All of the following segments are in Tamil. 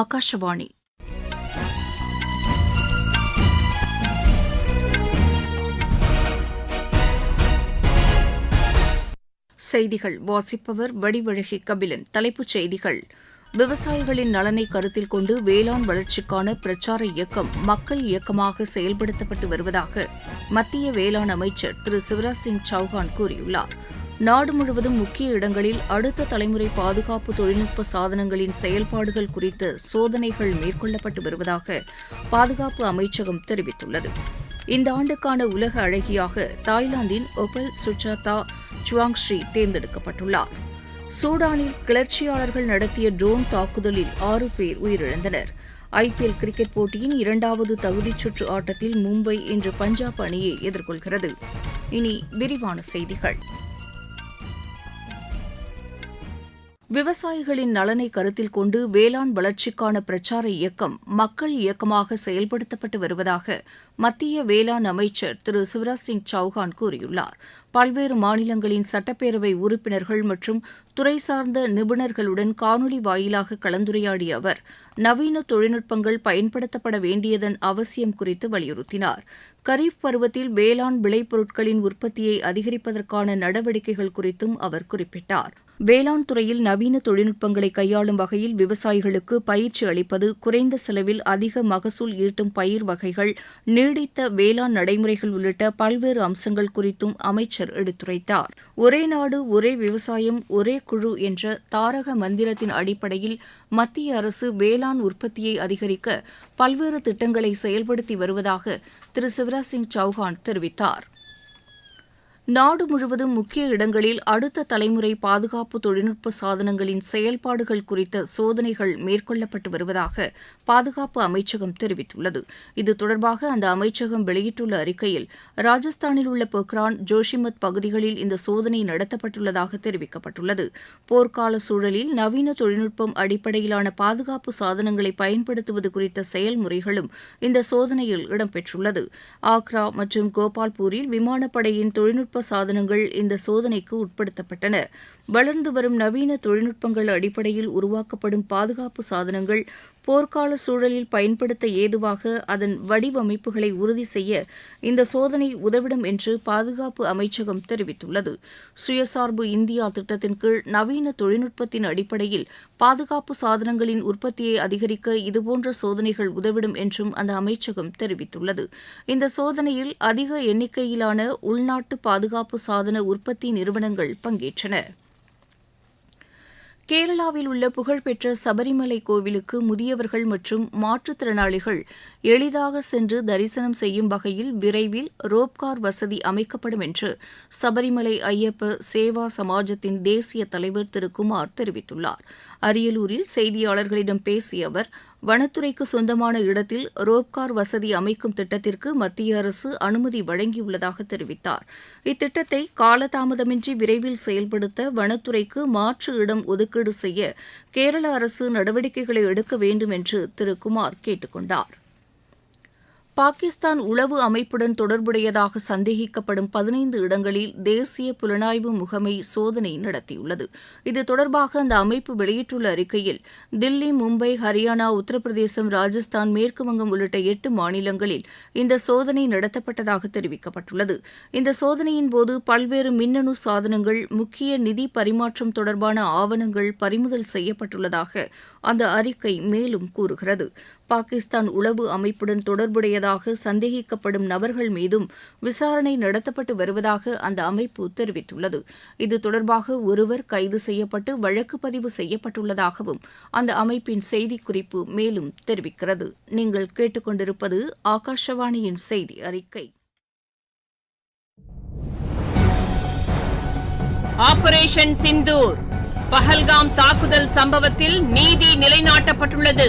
ஆகாஷவாணி செய்திகள். வாசிப்பவர் வடிவழகி கபிலன். தலைப்புச் செய்திகள். விவசாயிகளின் நலனை கருத்தில் கொண்டு வேளாண் வளர்ச்சிக்கான பிரச்சார இயக்கம் மக்கள் இயக்கமாக செயல்படுத்தப்பட்டு வருவதாக மத்திய வேளாண் அமைச்சர் திரு சிவராஜ் சிங் சௌஹான் கூறியுள்ளார். நாடு முழுவதும் முக்கிய இடங்களில் அடுத்த தலைமுறை பாதுகாப்பு தொழில்நுட்ப சாதனங்களின் செயல்பாடுகள் குறித்த சோதனைகள் மேற்கொள்ளப்பட்டு வருவதாக பாதுகாப்பு அமைச்சகம் தெரிவித்துள்ளது. இந்த ஆண்டுக்கான உலக அழகியாக தாய்லாந்தின் ஒபல் சுஜாதா சுவாங்ஸ்ரீ தேர்ந்தெடுக்கப்பட்டுள்ளார். சூடானில் கிளர்ச்சியாளர்கள் நடத்திய ட்ரோன் தாக்குதலில் ஆறு பேர் உயிரிழந்தனர். ஐபிஎல் கிரிக்கெட் போட்டியின் இரண்டாவது தகுதிச் சுற்று ஆட்டத்தில் மும்பை இன்று பஞ்சாப் அணியை எதிர்கொள்கிறது. இனி விரிவான செய்திகள். விவசாயிகளின் நலனை கருத்தில் கொண்டு வேளாண் வளர்ச்சிக்கான பிரச்சார இயக்கம் மக்கள் இயக்கமாக செயல்படுத்தப்பட்டு வருவதாக மத்திய வேளாண் அமைச்சர் திரு சிவராஜ் சிங் சௌஹான் கூறியுள்ளார். பல்வேறு மாநிலங்களின் சட்டப்பேரவை உறுப்பினர்கள் மற்றும் துறை சார்ந்த நிபுணர்களுடன் காணொலி வாயிலாக கலந்துரையாடிய அவர் நவீன தொழில்நுட்பங்கள் பயன்படுத்தப்பட வேண்டியதன் அவசியம் குறித்து வலியுறுத்தினார். கரீப் பருவத்தில் வேளாண் விளைபொருட்களின் உற்பத்தியை அதிகரிப்பதற்கான நடவடிக்கைகள் குறித்தும் அவர் குறிப்பிட்டார். வேளாண் துறையில் நவீன தொழில்நுட்பங்களை கையாளும் வகையில் விவசாயிகளுக்கு பயிற்சி அளிப்பது குறைந்த செலவில் அதிக மகசூல் ஈட்டும் பயிர் வகைகள் நீடித்த வேளாண் நடைமுறைகள் உள்ளிட்ட பல்வேறு அம்சங்கள் குறித்தும் அமைச்சர் எடுத்துரைத்தார். ஒரே நாடு ஒரே விவசாயம் ஒரே குழு என்ற தாரக மந்திரத்தின் அடிப்படையில் மத்திய அரசு வேளாண் உற்பத்தியை அதிகரிக்க பல்வேறு திட்டங்களை செயல்படுத்தி வருவதாக திரு சிவராஜ் சிங் சௌஹான் தெரிவித்தார். நாடு முழுவதும் முக்கிய இடங்களில் அடுத்த தலைமுறை பாதுகாப்பு தொழில்நுட்ப சாதனங்களின் செயல்பாடுகள் குறித்த சோதனைகள் மேற்கொள்ளப்பட்டு வருவதாக பாதுகாப்பு அமைச்சகம் தெரிவித்துள்ளது. இது தொடர்பாக அந்த அமைச்சகம் வெளியிட்டுள்ள அறிக்கையில் ராஜஸ்தானில் உள்ள பொக்ரான் ஜோஷிமத் பகுதிகளில் இந்த சோதனை நடத்தப்பட்டுள்ளதாக தெரிவிக்கப்பட்டுள்ளது. போர்க்கால சூழலில் நவீன தொழில்நுட்பம் அடிப்படையிலான பாதுகாப்பு சாதனங்களை பயன்படுத்துவது குறித்த செயல்முறைகளும் இந்த சோதனையில் இடம்பெற்றுள்ளது. ஆக்ரா மற்றும் கோபால்பூரில் விமானப்படையின் தொழில்நுட்ப தொழில்நுட்ப சாதனங்கள் இந்த சோதனைக்கு உட்படுத்தப்பட்டன. வளர்ந்து வரும் நவீன தொழில்நுட்பங்கள் அடிப்படையில் உருவாக்கப்படும் பாதுகாப்பு சாதனங்கள் போர்க்கால சூழலில் பயன்படுத்த ஏதுவாக அதன் வடிவமைப்புகளை உறுதி செய்ய இந்த சோதனை உதவிடும் என்று பாதுகாப்பு அமைச்சகம் தெரிவித்துள்ளது. சுயசார்பு இந்தியா திட்டத்தின் கீழ் நவீன தொழில்நுட்பத்தின் அடிப்படையில் பாதுகாப்பு சாதனங்களின் உற்பத்தியை அதிகரிக்க இதுபோன்ற சோதனைகள் உதவிடும் என்றும் அந்த அமைச்சகம் தெரிவித்துள்ளது. இந்த சோதனையில் அதிக எண்ணிக்கையிலான உள்நாட்டு பாதுகாப்பு சாதன உற்பத்தி நிறுவனங்கள் பங்கேற்றன. கேரளாவில் உள்ள புகழ்பெற்ற சபரிமலை கோவிலுக்கு முதியவர்கள் மற்றும் மாற்றுத்திறனாளிகள் எளிதாக சென்று தரிசனம் செய்யும் வகையில் விரைவில் ரோப்கார் வசதி அமைக்கப்படும் என்று சபரிமலை ஐயப்ப சேவா சமாஜத்தின் தேசிய தலைவர் திரு குமார் தெரிவித்துள்ளார். அரியலூரில் செய்தியாளர்களிடம் பேசிய அவர் வனத்துறைக்கு சொந்தமான இடத்தில் ரோப்கார் வசதி அமைக்கும் திட்டத்திற்கு மத்திய அரசு அனுமதி வழங்கியுள்ளதாக தெரிவித்தார். இத்திட்டத்தை காலதாமதமின்றி விரைவில் செயல்படுத்த வனத்துறைக்கு மாற்று இடம் ஒதுக்கீடு செய்ய கேரள அரசு நடவடிக்கைகளை எடுக்க வேண்டும் என்று திரு. குமார் கேட்டுக் பாகிஸ்தான் உளவு அமைப்புடன் தொடர்புடையதாக சந்தேகிக்கப்படும் பதினைந்து இடங்களில் தேசிய புலனாய்வு முகமை சோதனை நடத்தியுள்ளது. இது தொடர்பாக அந்த அமைப்பு வெளியிட்டுள்ள அறிக்கையில் தில்லி மும்பை ஹரியானா உத்தரப்பிரதேசம் ராஜஸ்தான் மேற்குவங்கம் உள்ளிட்ட எட்டு மாநிலங்களில் இந்த சோதனை நடத்தப்பட்டதாக தெரிவிக்கப்பட்டுள்ளது. இந்த சோதனையின் போது பல்வேறு மின்னணு சாதனங்கள் முக்கிய நிதி பரிமாற்றம் தொடர்பான ஆவணங்கள் பறிமுதல் செய்யப்பட்டுள்ளதாக அந்த அறிக்கை மேலும் கூறுகிறது. பாகிஸ்தான் உளவு அமைப்புடன் தொடர்புடையதாக சந்தேகிக்கப்படும் நபர்கள் மீதும் விசாரணை நடத்தப்பட்டு வருவதாக அந்த அமைப்பு தெரிவித்துள்ளது. இது தொடர்பாக ஒருவர் கைது செய்யப்பட்டு வழக்கு பதிவு செய்யப்பட்டுள்ளதாகவும் அந்த அமைப்பின் செய்திக்குறிப்பு மேலும் தெரிவிக்கிறது. நீங்கள் கேட்டுக்கொண்டிருப்பது ஆகாஷவாணியின் செய்தி அறிக்கை. ஆபரேஷன் சிந்தூர் பஹல்காம் தாக்குதல் சம்பவத்தில் நீதி நிலைநாட்டப்பட்டுள்ளது.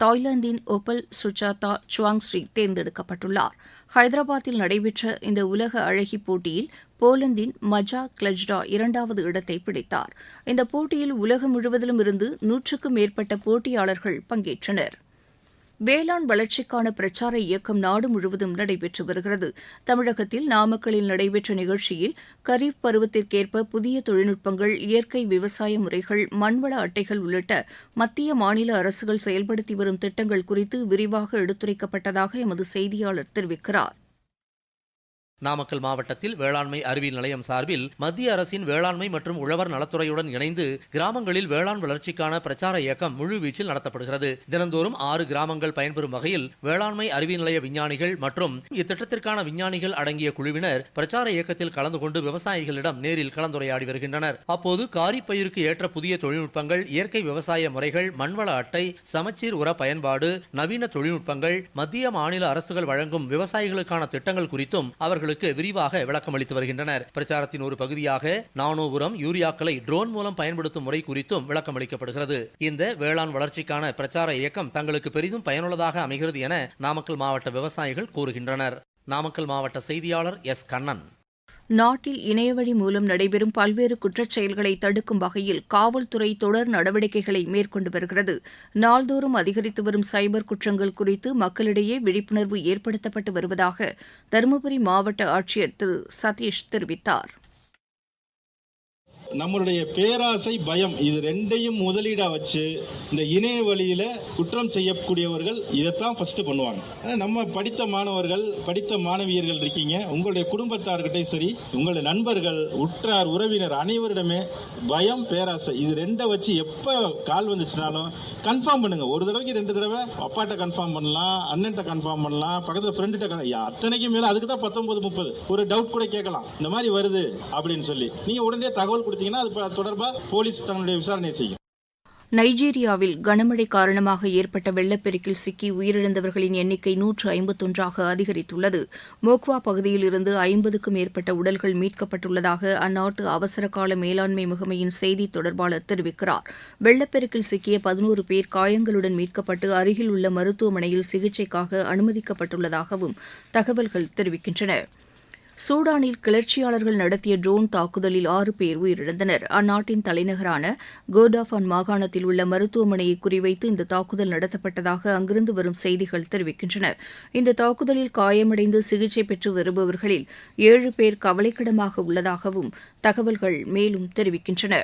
தாய்லாந்தின் ஒபல் சுஜாதா சுவாங்ஸ்ரீ தேர்ந்தெடுக்கப்பட்டுள்ளார். ஹைதராபாத்தில் நடைபெற்ற இந்த உலக அழகி போட்டியில் போலந்தின் மஜா கிளஜ்டா இரண்டாவது இடத்தை பிடித்தார். இந்த போட்டியில் உலகம் முழுவதிலும் இருந்து நூற்றுக்கும் மேற்பட்ட போட்டியாளர்கள் பங்கேற்றனர். வேளாண் வளர்ச்சிக்கான பிரச்சார இயக்கம் நாடு முழுவதும் நடைபெற்று வருகிறது. தமிழகத்தில் நாமக்கல்லில் நடைபெற்ற நிகழ்ச்சியில் கரீப் பருவத்திற்கேற்ப புதிய தொழில்நுட்பங்கள் இயற்கை விவசாய முறைகள் மண்வள அட்டைகள் உள்ளிட்ட மத்திய மாநில அரசுகள் செயல்படுத்தி வரும் திட்டங்கள் குறித்து விரிவாக எடுத்துரைக்கப்பட்டதாக எமது செய்தியாளர் தெரிவிக்கிறார். நாமக்கல் மாவட்டத்தில் வேளாண்மை அறிவியல் நிலையம் சார்பில் மத்திய அரசின் வேளாண்மை மற்றும் உழவர் நலத்துறையுடன் இணைந்து கிராமங்களில் வேளாண் வளர்ச்சிக்கான பிரச்சார இயக்கம் முழுவீச்சில் நடத்தப்படுகிறது. தினந்தோறும் ஆறு கிராமங்கள் பயன்பெறும் வகையில் வேளாண்மை அறிவியல் நிலைய விஞ்ஞானிகள் மற்றும் இத்திட்டத்திற்கான விஞ்ஞானிகள் அடங்கிய குழுவினர் பிரச்சார இயக்கத்தில் கலந்து கொண்டு விவசாயிகளிடம் நேரில் கலந்துரையாடி வருகின்றனர். அப்போது காரிப்பயிருக்கு ஏற்ற புதிய தொழில்நுட்பங்கள் இயற்கை விவசாய முறைகள் மண்வள அட்டை சமச்சீர் உர பயன்பாடு நவீன தொழில்நுட்பங்கள் மத்திய மாநில அரசுகள் வழங்கும் விவசாயிகளுக்கான திட்டங்கள் குறித்தும் அவர்கள் அவர்களுக்கு விரிவாக விளக்கம் அளித்து வருகின்றனர். பிரச்சாரத்தின் ஒரு பகுதியாக நானோ உரம் யூரியாக்களை ட்ரோன் மூலம் பயன்படுத்தும் முறை குறித்தும் விளக்கம் அளிக்கப்படுகிறது. இந்த வேளாண் வளர்ச்சிக்கான பிரச்சார இயக்கம் தங்களுக்கு பெரிதும் பயனுள்ளதாக அமைகிறது என நாமக்கல் மாவட்ட விவசாயிகள் கூறுகின்றனர். நாமக்கல் மாவட்ட செய்தியாளர் எஸ் கண்ணன். நாட்டில் இணையவழி மூலம் நடைபெறும் பல்வேறு குற்றச் செயல்களை தடுக்கும் வகையில் காவல்துறை தொடர் நடவடிக்கைகளை மேற்கொண்டு வருகிறது. நாள்தோறும் அதிகரித்து வரும் சைபர் குற்றங்கள் குறித்து மக்களிடையே விழிப்புணர்வு ஏற்படுத்தப்பட்டு வருவதாக தருமபுரி மாவட்ட ஆட்சியர் திரு சதீஷ் தெரிவித்தார். நம்மளுடைய பேராசை பயம் இது ரெண்டையும் முதலீடா வச்சு இந்த இணைய வழியில குற்றம் செய்யக்கூடியவர்கள் இதைத்தான் ஃபர்ஸ்ட் பண்ணுவாங்க. நம்ம படித்த மாணவர்கள் படித்த மாணவியர்கள் இருக்கீங்க உங்களுடைய குடும்பத்தார்கிட்டையும் சரி உங்களுடைய நண்பர்கள் உற்றார் உறவினர் அனைவரிடமே பயம் பேராசை இது ரெண்டை வச்சு எப்போ கால் வந்துச்சுனாலும் கன்ஃபார்ம் பண்ணுங்க. ஒரு தடவைக்கு ரெண்டு தடவை அப்பாட்ட கன்ஃபார்ம் பண்ணலாம் அண்ணன்ட்ட கன்ஃபார்ம் பண்ணலாம் பக்கத்தில் ஃப்ரெண்டுகிட்ட அத்தனைக்கு மேலே அதுக்கு தான் பத்தொன்பது முப்பது. ஒரு டவுட் கூட கேட்கலாம். இந்த மாதிரி வருது அப்படின்னு சொல்லி. நீங்கள் உடனே தகவல் பார்த்தீங்கன்னா அது தொடர்பாக போலீஸ் தன்னுடைய விசாரணை செய்யும். நைஜீரியாவில் கனமழை காரணமாக ஏற்பட்ட வெள்ளப்பெருக்கில் சிக்கி உயிரிழந்தவர்களின் எண்ணிக்கை நூற்று ஐம்பத்தொன்றாக அதிகரித்துள்ளது. மோக்வா பகுதியில் இருந்து ஐம்பதுக்கும் மேற்பட்ட உடல்கள் மீட்கப்பட்டுள்ளதாக அந்நாட்டு அவசரகால மேலாண்மை முகமையின் செய்தி தொடர்பாளர் தெரிவிக்கிறார். வெள்ளப்பெருக்கில் சிக்கிய பதினோரு பேர் காயங்களுடன் மீட்கப்பட்டு அருகில் உள்ள மருத்துவமனையில் சிகிச்சைக்காக அனுமதிக்கப்பட்டுள்ளதாகவும் தகவல்கள் தெரிவிக்கின்றன. சூடானில் கிளர்ச்சியாளர்கள் நடத்திய ட்ரோன் தாக்குதலில் ஆறு பேர் உயிரிழந்தனர். அந்நாட்டின் தலைநகரான கோர்டாஃபான் மாகாணத்தில் உள்ள மருத்துவமனையை குறிவைத்து இந்த தாக்குதல் நடத்தப்பட்டதாக அங்கிருந்து வரும் செய்திகள் தெரிவிக்கின்றன. இந்த தாக்குதலில் காயமடைந்து சிகிச்சை பெற்று வருபவர்களில் ஏழு பேர் கவலைக்கிடமாக உள்ளதாகவும் தகவல்கள் மேலும் தெரிவிக்கின்றன.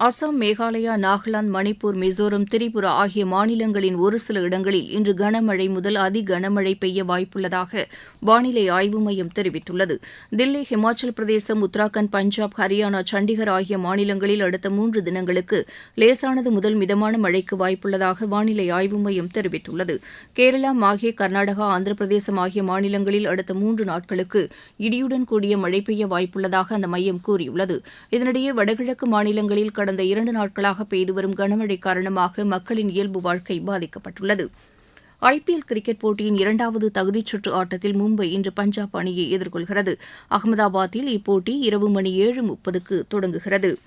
அசாம் மேகாலயா நாகாலாந்து மணிப்பூர் மிசோரம் திரிபுரா ஆகிய மாநிலங்களின் ஒரு சில இடங்களில் இன்று கனமழை முதல் அதி கனமழை பெய்ய வாய்ப்புள்ளதாக வானிலை ஆய்வு மையம் தெரிவித்துள்ளது. தில்லி ஹிமாச்சல் பிரதேசம் உத்தராகண்ட் பஞ்சாப் ஹரியானா சண்டிகர் ஆகிய மாநிலங்களில் அடுத்த மூன்று தினங்களுக்கு லேசானது முதல் மிதமான மழைக்கு வாய்ப்புள்ளதாக வானிலை ஆய்வு மையம் தெரிவித்துள்ளது. கேரளா மாஹே கர்நாடகா ஆந்திர பிரதேசம் ஆகிய மாநிலங்களில் அடுத்த மூன்று நாட்களுக்கு இடியுடன் கூடிய மழை பெய்ய வாய்ப்புள்ளதாக அந்த மையம் கூறியுள்ளது. இதனிடையே வடகிழக்கு மாநிலங்களில் கடந்த இரண்டு நாட்களாக பெய்து வரும் கனமழை காரணமாக மக்களின் இயல்பு வாழ்க்கை பாதிக்கப்பட்டுள்ளது. ஐபிஎல் கிரிக்கெட் போட்டியின் இரண்டாவது தகுதிச் சுற்று ஆட்டத்தில் மும்பை இன்று பஞ்சாப் அணியை எதிர்கொள்கிறது. அகமதாபாத்தில் இப்போட்டி இரவு மணி ஏழு முப்பதுக்கு தொடங்குகிறது.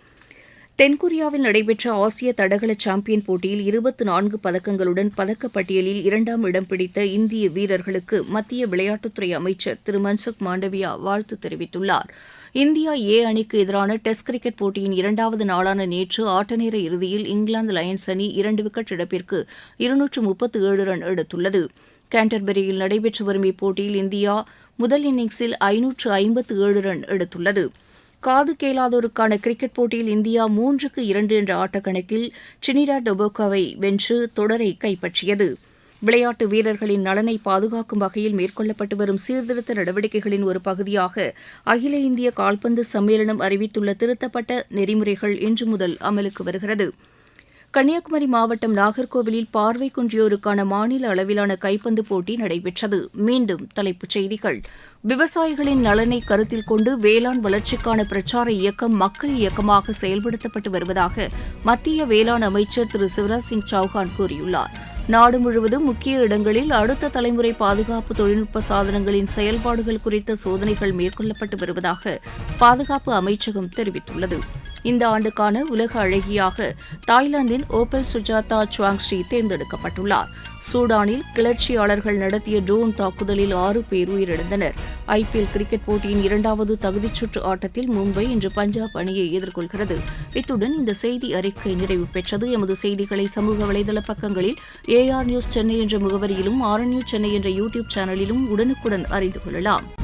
தென்கொரியாவில் நடைபெற்ற ஆசிய தடகள சாம்பியன் போட்டியில் இருபத்து நான்கு பதக்கங்களுடன் பதக்கப்பட்டியலில் இரண்டாம் இடம் பிடித்த இந்திய வீரர்களுக்கு மத்திய விளையாட்டுத்துறை அமைச்சர் திரு மன்சுக் மாண்டவியா வாழ்த்து தெரிவித்துள்ளார். இந்தியா ஏ அணிக்கு எதிரான டெஸ்ட் கிரிக்கெட் போட்டியின் இரண்டாவது நாளான நேற்று ஆட்டநேர இறுதியில் இங்கிலாந்து லயன்ஸ் அணி இரண்டு விக்கெட் இழப்பிற்கு இருநூற்று முப்பத்து ஏழு ரன் எடுத்துள்ளது. கேண்டர்பரியில் நடைபெற்று வரும் இப்போட்டியில் இந்தியா முதல் இன்னிங்ஸில் ஐநூற்று ஐம்பத்து ஏழு ரன் எடுத்துள்ளது. காது கேளாதோருக்கான கிரிக்கெட் போட்டியில் இந்தியா மூன்றுக்கு இரண்டு என்ற ஆட்டக்கணக்கில் ட்ரினிடா டொபோக்காவை வென்று தொடரை கைப்பற்றியது. விளையாட்டு வீரர்களின் நலனை பாதுகாக்கும் வகையில் மேற்கொள்ளப்பட்டு வரும் சீர்திருத்த நடவடிக்கைகளின் ஒரு பகுதியாக அகில இந்திய கால்பந்து சம்மேளனம் அறிவித்துள்ள திருத்தப்பட்ட நெறிமுறைகள் இன்று முதல் அமலுக்கு வருகிறது. கன்னியாகுமரி மாவட்டம் நாகர்கோவிலில் பார்வை குன்றியோருக்கான மாநில அளவிலான கைப்பந்து போட்டி நடைபெற்றது. மீண்டும் தலைப்புச் செய்திகள். விவசாயிகளின் நலனை கருத்தில் கொண்டு வேளாண் வளர்ச்சிக்கான பிரச்சார இயக்கம் மக்கள் இயக்கமாக செயல்படுத்தப்பட்டு வருவதாக மத்திய வேளாண் அமைச்சர் திரு சிவராஜ் சிங் சௌஹான் கூறியுள்ளார். நாடு முழுவதும் முக்கிய இடங்களில் அடுத்த தலைமுறை பாதுகாப்பு தொழில்நுட்ப சாதனங்களின் செயல்பாடுகள் குறித்த சோதனைகள் மேற்கொள்ளப்பட்டு வருவதாக பாதுகாப்பு அமைச்சகம் தெரிவித்துள்ளது. இந்த ஆண்டுக்கான உலக அழகியாக தாய்லாந்தின் ஓபல் சுஜாதா சுவாங்ஸ்ரீ தேர்ந்தெடுக்கப்பட்டுள்ளார். சூடானில் கிளர்ச்சியாளர்கள் நடத்திய ட்ரோன் தாக்குதலில் ஆறு பேர் உயிரிழந்தனர். ஐபிஎல் கிரிக்கெட் போட்டியின் இரண்டாவது தகுதிச் சுற்று ஆட்டத்தில் மும்பை இன்று பஞ்சாப் அணியை எதிர்கொள்கிறது. இத்துடன் இந்த செய்தி அறிக்கை நிறைவு பெற்றது. எமது செய்திகளை சமூக வலைதள பக்கங்களில் ஏஆர் நியூஸ் சென்னை என்ற முகவரியிலும் ஆர் நியூஸ் சென்னை என்ற யூடியூப் சேனலிலும் உடனுக்குடன் அறிந்து கொள்ளலாம்.